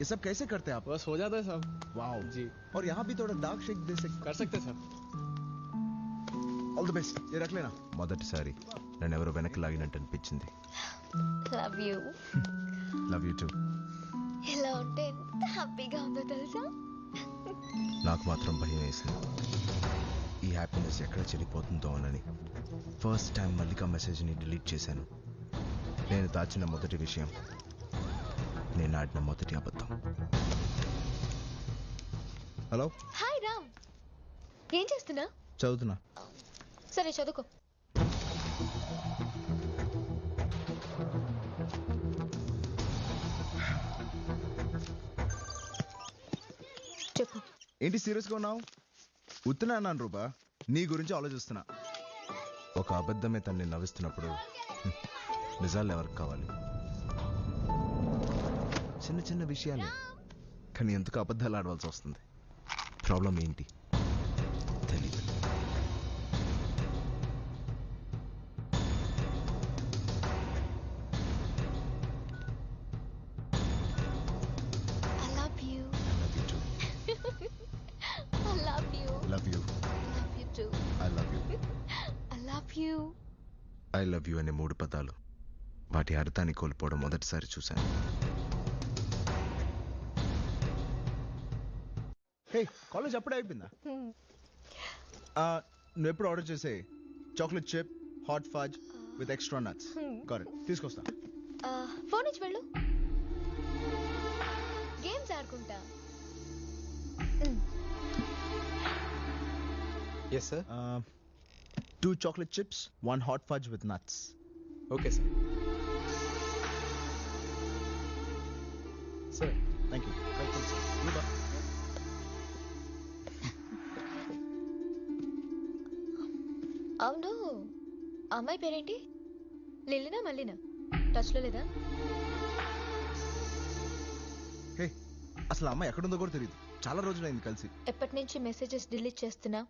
ये सब कैसे करते हैं आप बस हो जाता है सब वाओ जी और यहाँ भी थोड़ा डार्क शेक दे सकते कर सकते हैं सर ऑल द बेस्ट ये रख लेना మొదటిసారి నన్ను ఎవరో వెనక్కి లాగినట్టు అనిపించింది love you love you too ఇలా ఉంటే ఎంత హ్యాపీగా ఉందో తెలుసా నాకు మాత్రం భయం వేసింది ఈ హ్యాపీనెస్ ఎక్కడ చెల్లిపోతుందో అని ఫస్ట్ టైం మల్లిక మెసేజ్ని డిలీట్ చేశాను నేను దాచిన మొదటి విషయం నేను ఆడిన మొదటి అబద్ధం. హలో? హాయ్ రామ్. ఏం చేస్తున్నా? చదువుతున్నా. సరే చదువుకో. చెప్పు. ఏంటి సీరియస్గా ఉన్నావు? ఉత్తున్నా అన్నాను రూపా. నీ గురించి ఆలోచిస్తున్నా. ఒక అబద్ధమే తన్ని నవ్విస్తున్నప్పుడు నిజాలు ఎవరికి కావాలి? చిన్న చిన్న విషయాలే. కానీ ఎందుకు అబద్ధాలు ఆడవలసి వస్తుంది? ప్రాబ్లం ఏంటి? తెలీదు. I love you love I love I love అనే మూడు పదాలు వాటి అర్థాన్ని కోల్పోవడం మొదటిసారి చూశాను. హే కాలేజ్ అప్పుడే అయిపోయిందా? Hmm. నువ్వు ఎప్పుడు ఆర్డర్ చేసే chocolate chip hot fudge with extra nuts correct తీసుకొస్తా. ఫోన్ ఇచ్చి వెళ్ళు. గేమ్స్ ఆడుకుంటా. Yes sir two chocolate chips one hot fudge with nuts okay sir sir thank you welcome sir అవును. అమ్మాయి పేరేంటి? లిల్లినా మల్లినా? టచ్లో లేదా? హే అసలు ఆ అమ్మాయి ఎక్కడుందో కూడా తెలియదు చాలా రోజులైంది కలిసి. ఎప్పటి నుంచి మెసేజెస్ డిలీట్ చేస్తున్నా?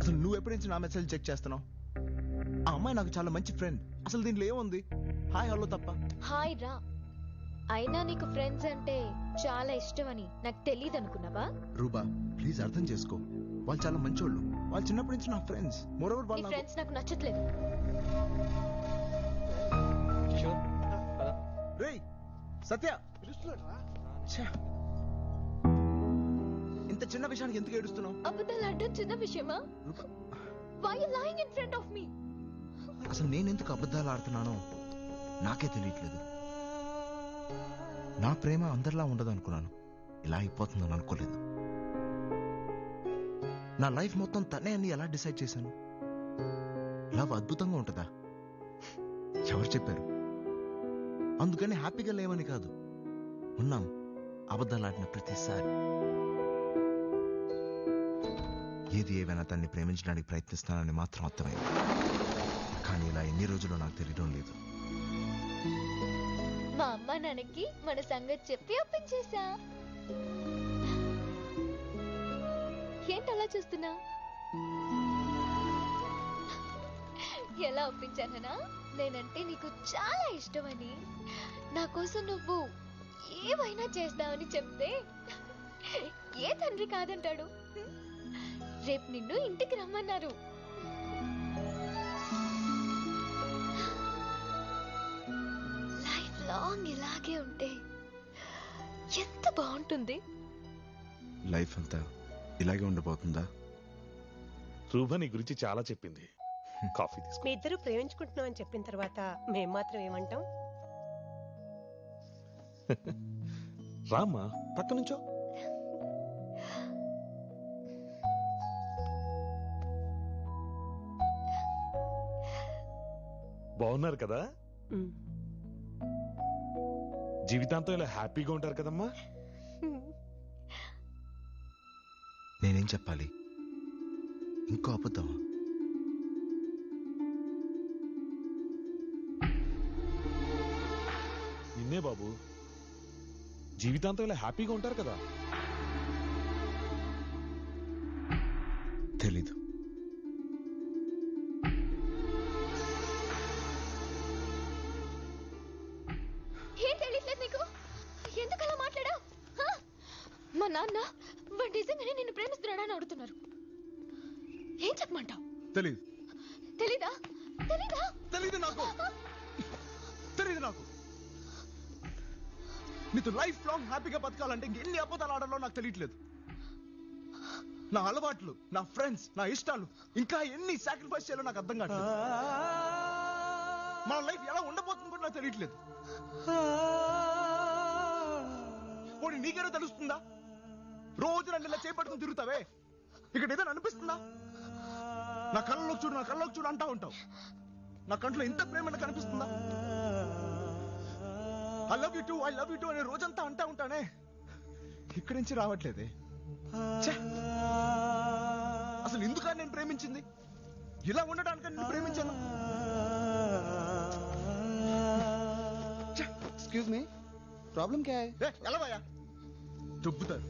అసలు నువ్వు ఎప్పటి నుంచి నా మెసేజ్ చెక్ చేస్తున్నావు? ఆ అమ్మాయి నాకు చాలా మంచి ఫ్రెండ్ అసలు దీంట్లో ఏముంది? హాయ్ హలో తప్ప. హాయ్ రా. అయినా నీకు ఫ్రెండ్స్ అంటే చాలా ఇష్టమని నాకు తెలియదు అనుకున్నావా రూబా ప్లీజ్ అర్థం చేసుకో. వాళ్ళు చాలా మంచోళ్ళు. వాళ్ళు చిన్నప్పటి నుంచి నా ఫ్రెండ్స్ మోరోవర్ వాళ్ళ ఫ్రెండ్స్ నాకు నచ్చట్లేదు. రేయ్ సత్య! ఇంత చిన్న విషయానికి ఎందుకు ఏడుస్తున్నావు? అబద్ధాలు అంటే చిన్న విషయమా? Why you lying in front of me అసలు నేను ఎందుకు అబద్ధాలు ఆడుతున్నానో నాకే తెలియట్లేదు. నా ప్రేమ అందరిలా ఉండదు అనుకున్నాను ఇలా అయిపోతుందని అనుకోలేదు. నా లైఫ్ మొత్తం తనే అని ఎలా డిసైడ్ చేశాను? లవ్ అద్భుతంగా ఉంటుందా? ఎవరు చెప్పారు? అందుకని హ్యాపీగా లేవని కాదు. ఉన్నాం. అబద్ధాలాడిన ప్రతిసారి. ఏది ఏవైనా తన్ని ప్రేమించడానికి ప్రయత్నిస్తానని మాత్రం అర్థమైంది. కానీ ఇలా ఎన్ని రోజులు నాకు తెలియడం లేదు. మా అమ్మ నాన్నకి మన సంగతి చెప్పి ఒప్పించేసా ఏంటలా చూస్తున్నా? ఎలా ఒప్పించాననా? నేనంటే నీకు చాలా ఇష్టమని. నా కోసం నువ్వు ఏమైనా చేస్తావని చెప్తే ఏ తండ్రి కాదంటాడు? రేపు నిన్ను ఇంటికి రమ్మన్నారు. ఇలాగే ఉంటే ఎంత బాగుంటుంది? లైఫ్ అంతా ఇలాగే ఉండిపోతుందా రూభ నీ గురించి చాలా చెప్పింది. కాఫీ తీసుకో. మీ ఇద్దరు ప్రేమించుకుంటున్నాం అని చెప్పిన తర్వాత మేం మాత్రం ఏమంటాం? రామ్మా పక్క నుంచో. బాగున్నారు కదా? ఉమ్. జీవితాంతం ఇలా హ్యాపీగా ఉంటారు కదమ్మా? నేనేం చెప్పాలి? ఇంకో అబద్ధమా నిన్నే బాబు. జీవితాంతం ఇలా హ్యాపీగా ఉంటారు కదా? తెలీదు. వాడు నిజంగానే నిన్ను ప్రేమిస్తున్నాడని అడుగుతున్నారు. ఏం చెప్పమంటావు? తెలీదు. తెలీదా? తెలీదా? తెలీదు నాకు. తెలీదు నాకు. నీతో లైఫ్ లాంగ్ హ్యాపీగా బతకాలంటే ఇంకెన్ని అబద్ధాలు ఆడాలో నాకు తెలియట్లేదు. నా అలవాట్లు నా ఫ్రెండ్స్ నా ఇష్టాలు ఇంకా ఎన్ని సాక్రిఫైస్ చేయాలో నాకు అర్థం కావట్లేదు. మన లైఫ్ ఎలా ఉండబోతుంది కూడా నాకు తెలియట్లేదు. పోనీ నీకేనా తెలుస్తుందా? రోజు నన్ను ఇలా చేపట్టుకుని తిరుగుతావే? ఇక్కడ ఏదైనా అనిపిస్తుందా? నా కళ్ళలోకి చూడు నా కళ్ళలోకి చూడు అంటా ఉంటావు. నా కంట్లో ఇంత ప్రేమ కనిపిస్తుందా I love you too I love you too అనే రోజంతా అంటా ఉంటానే. ఇక్కడి నుంచి రావట్లేదే. అసలు ఎందుక నేను ప్రేమించింది? ఇలా ఉండడానికి నేను ప్రేమించాను. ఎక్స్క్యూజ్ మీ ప్రాబ్లం క్యా ఎలా భయా దుబ్బుతారు.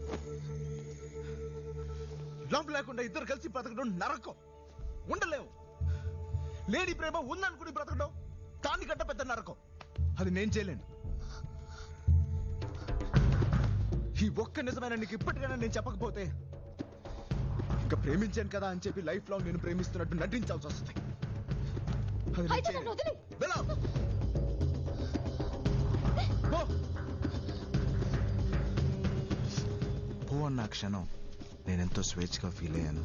లవ్ లేకుండా ఇద్దరు కలిసి బ్రతకడం నరకం. ఉండలేవు. లేడీ ప్రేమ ఉందనుకుని బ్రతకడం దాని కంటే పెద్ద నరకం. అది నేను చేయలేను. ఈ ఒక్క నిజమైన నీకు ఇప్పటికైనా నేను చెప్పకపోతే ఇంకా ప్రేమించాను కదా అని చెప్పి లైఫ్ లాంగ్ నేను ప్రేమిస్తున్నట్టు నటించాల్సి వస్తుంది. అది నేను చేయలేను. అన్న క్షణం నేనెంతో స్వేచ్ఛగా ఫీల్ అయ్యాను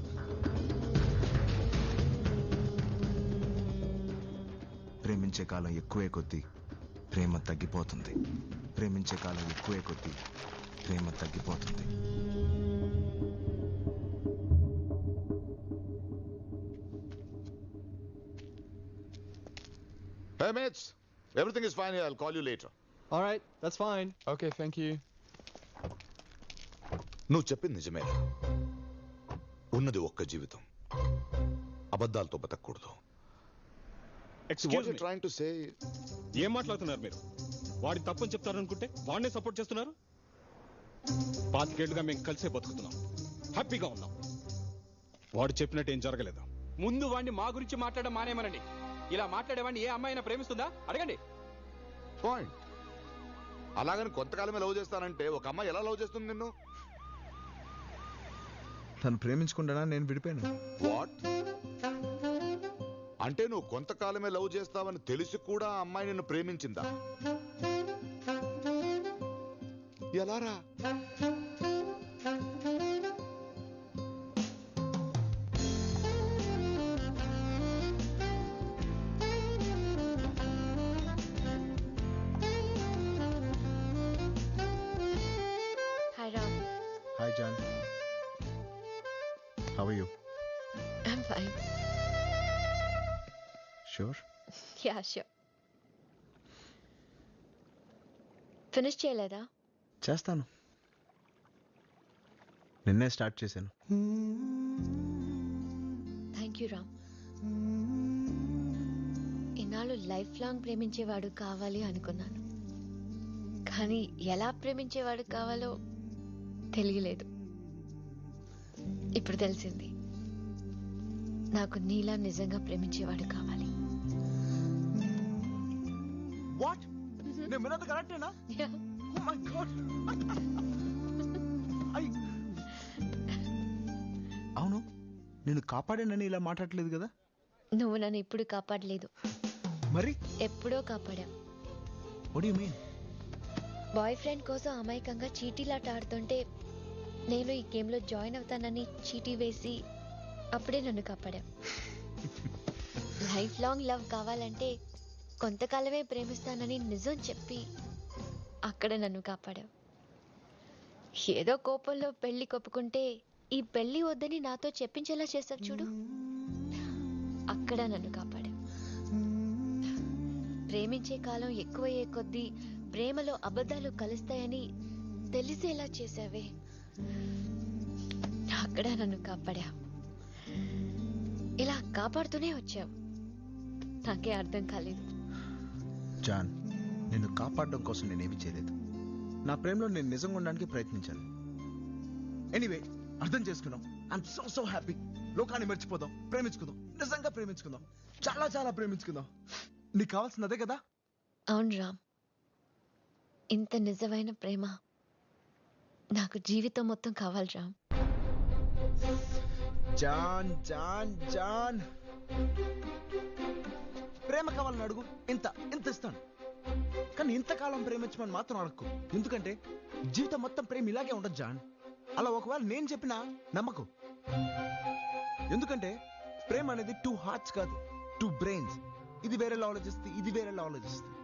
ప్రేమించే కాలం ఎక్కువే కొద్దీ ప్రేమ తగ్గిపోతుంది ప్రేమించే కాలం ఎక్కువే కొద్దీ ప్రేమ తగ్గిపోతుంది Hey, mates. Everything is fine here. I'll call you later. All right, that's fine. Okay, thank you. నువ్వు చెప్పింది నిజమే. ఉన్నది ఒక్క జీవితం. అబద్ధాలతో బతకూడదు. Excuse me trying to say ఏం మాట్లాడుతున్నారు మీరు? వాడి తప్పని చెప్తారనుకుంటే వాడినే సపోర్ట్ చేస్తున్నారు? పాతికేళ్ళుగా మేము కలిసే బతుకుతున్నాం. హ్యాపీగా ఉన్నాం. వాడు చెప్పినట్టు ఏం జరగలేదు? ముందు వాడిని మా గురించి మాట్లాడడం మానేమనండి. ఇలా మాట్లాడేవాడిని ఏ అమ్మాయినా ప్రేమిస్తుందా? అడగండి. పాయింట్ అలాగని కొంతకాలమే లవ్ చేస్తానంటే ఒక అమ్మాయి ఎలా లవ్ చేస్తుంది నిన్ను? తను ప్రేమించుకుంటానా నేను విడిపోయాను. వాట్? అంటే నువ్వు కొంతకాలమే లవ్ చేస్తావని తెలిసి కూడా ఆ అమ్మాయి నిన్ను ప్రేమించిందా? ఎలారా? How you I'm fine sure yeah sure finish చేయలేదా చేస్తాను. నిన్నే స్టార్ట్ చేశాను. థ్యాంక్ యూ రామ్ ఇన్నాళ్ళు లైఫ్ లాంగ్ ప్రేమించేవాడు కావాలి అనుకున్నాను. కానీ ఎలా ప్రేమించేవాడు కావాలో తెలియలేదు. ఇప్పుడు తెలిసింది. నాకు నీలా నిజంగా ప్రేమించేవాడు కావాలి. వాట్ నేను విన్నది కరెక్టేనా Yeah. Oh my God. I- అవును నేను కాపాడానని ఇలా మాట్లాడలేదు కదా? నువ్వు నన్ను ఇప్పుడు కాపాడలేదు. మరి? ఎప్పుడో కాపాడా. What you mean boyfriend కోసం అమాయకంగా చీటీలాట ఆడుతుంటే నేను ఈ గేమ్లో జాయిన్ అవుతానని చీటీ వేసి అప్పుడే నన్ను కాపాడావు. లైఫ్ లాంగ్ లవ్ కావాలంటే కొంతకాలమే ప్రేమిస్తానని నిజం చెప్పి అక్కడ నన్ను కాపాడావు. ఏదో కోపంలో పెళ్ళి కొప్పుకుంటే ఈ పెళ్ళి వద్దని నాతో చెప్పించేలా చేస్తావు చూడు. అక్కడ నన్ను కాపాడావు. ప్రేమించే కాలం ఎక్కువయ్యే కొద్దీ ప్రేమలో అబద్ధాలు కలుస్తాయని తెలిసేలా చేశావే అక్కడ నన్ను కాపాడా ఇలా కాపాడుతూనే వచ్చావు. నాకే అర్థం కాలేదు. జాన్ నిన్ను కాపాడడం కోసం నేనేమి చేయలేదు. నా ప్రేమలో నేను నిజంగా ఉండడానికి ప్రయత్నించాను. ఎనీవే అర్థం చేసుకున్నాం. ఐఎమ్ సో సో హ్యాపీ లోకాన్ని మర్చిపోదాం. ప్రేమించుకుందాం. నిజంగా ప్రేమించుకుందాం. చాలా చాలా ప్రేమించుకుందాం. నీకు కావాల్సింది అదే కదా? అవును రామ్. ఇంత నిజమైన ప్రేమ. నాకు జీవితం మొత్తం కావాలి రామ్. జాన్ జాన్ జాన్. ప్రేమ కావాలని అడుగు. ఇంత ఇంత ఇస్తాను. కానీ ఇంతకాలం ప్రేమించమని మాత్రం అడగకు ఎందుకంటే జీవితం మొత్తం ప్రేమ ఇలాగే ఉండదు జాన్. అలా ఒకవేళ నేను చెప్పినా నమ్మకు. ఎందుకంటే ప్రేమ అనేది టూ హార్ట్స్ కాదు టూ బ్రెయిన్స్ ఇది వేరేలా ఆలోచిస్తే ఇది వేరేలా ఆలోచిస్తుంది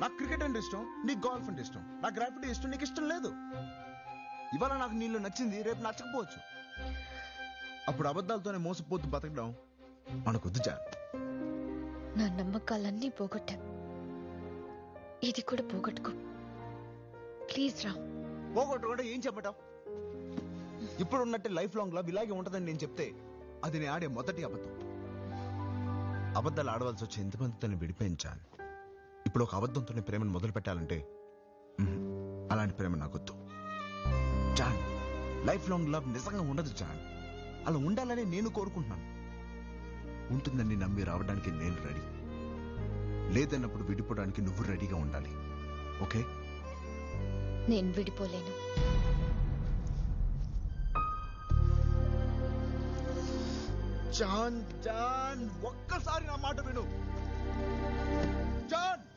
నాకు క్రికెట్ అంటే ఇష్టం నీకు గోల్ఫ్ అంటే ఇష్టం. నాకు గ్రాఫిటీ ఇష్టం నీకు ఇష్టం లేదు. ఇవాళ నాకు నీళ్ళు నచ్చింది రేపు నచ్చకపోవచ్చు. అప్పుడు అబద్ధాలతోనే మోసపోతూ బతకడం మనకొద్దు జాన్. నా నమ్మకాలన్నీ పోగొట్టా. ఇది కూడా పోగొట్టుకో. ప్లీజ్ రామ్ పోగొట్టుకుంటే ఏం చెప్పటం? ఇప్పుడు ఉన్నట్టే లైఫ్ లాంగ్ లవ్ ఇలాగే ఉంటుందని నేను చెప్తే అది నేను ఆడే మొదటి అబద్ధం. అబద్ధాలు ఆడవలసి వచ్చి ఎంతమందితో విడిపోయించాను ఇప్పుడు ఒక అబద్ధంతోనే ప్రేమను మొదలు పెట్టాలంటే అలాంటి ప్రేమ నాకొద్దు. జాన్. లైఫ్ లాంగ్ లవ్ నిజంగా ఉండదు జాన్. అలా ఉండాలని నేను కోరుకుంటున్నాను. ఉంటుందని నమ్మి రావడానికి నేను రెడీ. లేదన్నప్పుడు విడిపోవడానికి నువ్వు రెడీగా ఉండాలి. ఓకే? నేను విడిపోలేను. జాన్ జాన్ ఒక్కసారి నా మాట విను. జాన్!